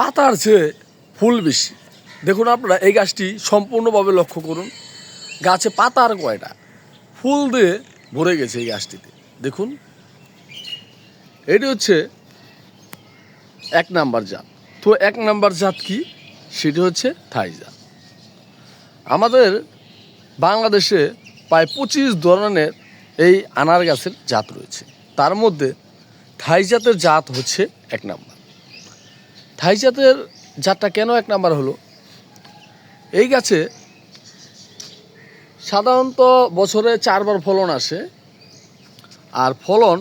পাতার চেয়ে ফুল বেশি। দেখুন আপনারা, এই গাছটি সম্পূর্ণভাবে লক্ষ্য করুন। গাছে পাতার কয়টা ফুল দিয়ে ভরে গেছে এই গাছটিতে। দেখুন। এটি হচ্ছে এক নাম্বার জাত। তো এক নাম্বার জাত কি? সেটি হচ্ছে থাই জাত। আমাদের বাংলাদেশে প্রায় পঁচিশ ধরনের এই আনার গাছের জাত রয়েছে। তার মধ্যে থাই জাতের জাত হচ্ছে এক নাম্বার। থাই জাতের জাতটা কেন এক নাম্বার হলো? এই গাছে সাধারণত বছরে চারবার ফলন আসে, আর ফলন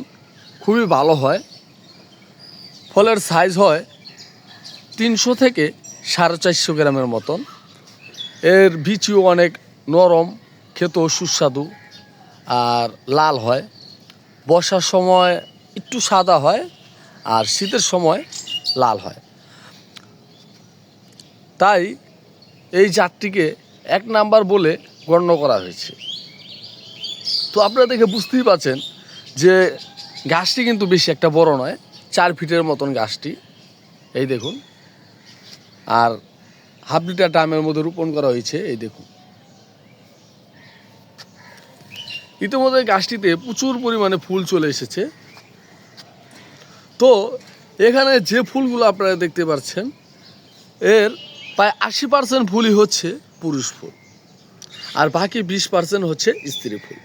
খুবই ভালো হয়। ফলের সাইজ হয় তিনশো থেকে সাড়ে চারশো গ্রামের মতন। এর বিচিও অনেক নরম, খেতেও সুস্বাদু আর লাল হয়। বর্ষার সময় একটু সাদা হয় আর শীতের সময় লাল হয়। তাই এই জাতটিকে এক নাম্বার বলে গণ্য করা হয়েছে। তো আপনারা দেখে বুঝতেই পারছেন যে গাছটি কিন্তু বেশি একটা বড় নয়, চার ফিটের মতন গাছটি এই দেখুন। আর হাফ লিটার ড্রামের মধ্যে রোপণ করা হয়েছে, এই দেখুন। ইতিমধ্যে গাছটিতে প্রচুর পরিমাণে ফুল চলে এসেছে। তো এখানে যে ফুলগুলো আপনারা দেখতে পাচ্ছেন, এর প্রায় আশি পার্সেন্ট ফুলই হচ্ছে পুরুষ ফুল। আর বাকি বিশ পার্সেন্ট হচ্ছে স্ত্রী ফুল।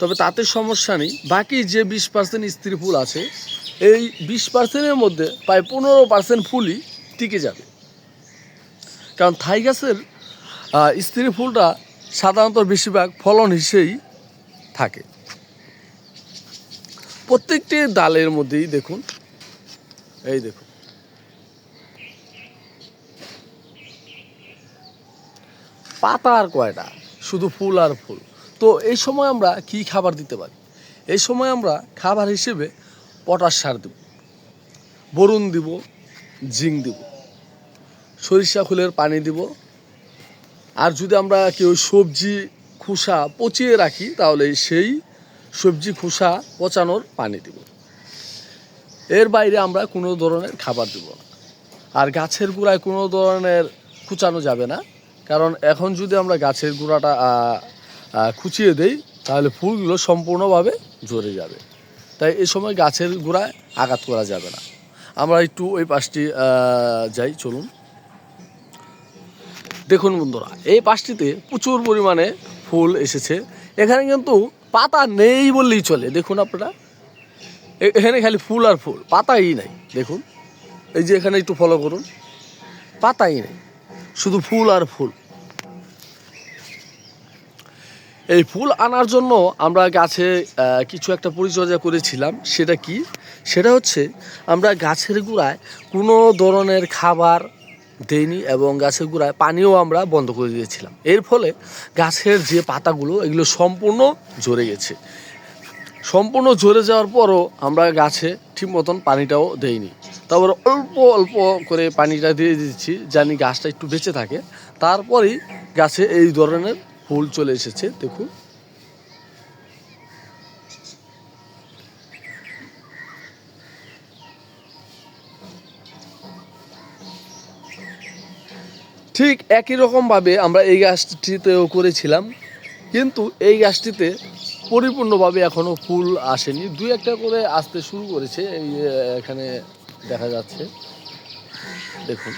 তবে তাতে সমস্যা নেই। বাকি যে বিশ পার্সেন্ট স্ত্রী ফুল আছে, এই বিশ পার্সেন্টের মধ্যে প্রায় পনেরো পার্সেন্ট ফুলই টিকে যাবে। কারণ থাই গাছের স্ত্রী ফুলটা সাধারণত বেশিরভাগ ফলন হিসেবেই থাকে। প্রত্যেকটি ডালের মধ্যেই দেখুন, এই দেখুন। পাতা আর কয়টা? শুধু ফুল আর ফুল। তো এই সময় আমরা কি খাবার দিতে পারি? এই সময় আমরা খাবার হিসেবে পটাশ সার দেব, বরুণ দিব, জিঙ্ক দিব, সরিষা ফুলের পানি দিব। আর যদি আমরা কেউ সবজি খোসা পচিয়ে রাখি, তাহলে সেই সবজি খোসা পচানোর পানি দিব। এর বাইরে আমরা কোনো ধরনের খাবার দিব না। আর গাছের গোড়ায় কোনো ধরনের কুচানো যাবে না। কারণ এখন যদি আমরা গাছের গোড়াটা খুচিয়ে দেই, তাহলে ফুলগুলো সম্পূর্ণভাবে ঝরে যাবে। তাই এই সময় গাছের গোড়ায় আঘাত করা যাবে না। আমরা একটু ওই পাশটি যাই, চলুন। দেখুন বন্ধুরা, এই পাশটিতে প্রচুর পরিমাণে ফুল এসেছে। এখানে কিন্তু পাতা নেই বললেই চলে। দেখুন আপনারা, এ- এখানে খালি ফুল আর ফুল, পাতাই নাই। দেখুন, এই যে এখানে একটু ফলো করুন, পাতাই নেই। শুধু ফুল আর ফুল। এই ফুল আনার জন্য আমরা গাছে কিছু একটা পরিচর্যা করেছিলাম। সেটা কি? সেটা হচ্ছে আমরা গাছের গোড়ায় কোনো ধরনের খাবার দেইনি এবং গাছের গোড়ায় পানিও আমরা বন্ধ করে দিয়েছিলাম। এর ফলে গাছের যে পাতাগুলো, এগুলো সম্পূর্ণ ঝরে গেছে। সম্পূর্ণ ঝরে যাওয়ার পরও আমরা গাছে ঠিক মতন পানিটাও দেইনি। তারপর অল্প অল্প করে পানিটা দিয়ে দিচ্ছি, জানি গাছটা একটু বেঁচে থাকে। তারপরেই গাছে এই ধরনের ফুল চলে এসেছে, দেখুন। ঠিক একই রকমভাবে আমরা এই গাছটিতেও করেছিলাম, কিন্তু এই গাছটিতে পরিপূর্ণভাবে এখনও ফুল আসেনি। দুই একটা করে আসতে শুরু করেছে, এই এখানে দেখা যাচ্ছে। দেখুন।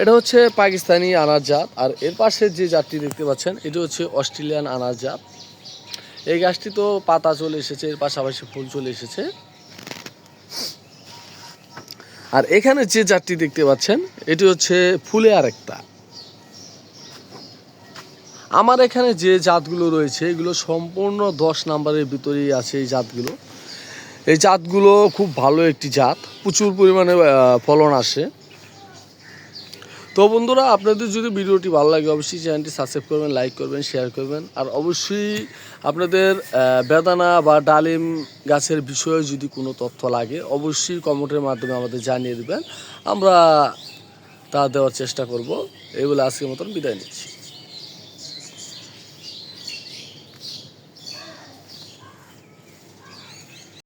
এটা হচ্ছে পাকিস্তানি আনার জাত আর এর পাশে যে জাতটি দেখতে পাচ্ছেন, এটি হচ্ছে অস্ট্রেলিয়ান আনার জাত এই গাছটি তো পাতা চলে এসেছে, এর পাশাপাশি ফুল চলে এসেছে। আর এখানে যে জাতটি দেখতে পাচ্ছেন, এটি হচ্ছে ফুলে আরেকটা আমার এখানে যে জাতগুলো রয়েছে, এগুলো সম্পূর্ণ দশ নাম্বারের ভিতরেই আছে এই জাতগুলো। এই জাতগুলো খুব ভালো একটি জাত। প্রচুর পরিমাণে ফলন আসে। তো বন্ধুরা, আপনাদের যদি ভিডিওটি ভালো লাগে, অবশ্যই চ্যানেলটি সাবস্ক্রাইব করবেন, লাইক করবেন, শেয়ার করবেন। আর অবশ্যই আপনাদের বেদানা বা ডালিম গাছের বিষয়ে যদি কোনো তথ্য লাগে, অবশ্যই কমেন্টের মাধ্যমে আমাদের জানিয়ে দেবেন। আমরা তা দেওয়ার চেষ্টা করব। এই বলে আজকের মতন বিদায় নিচ্ছি।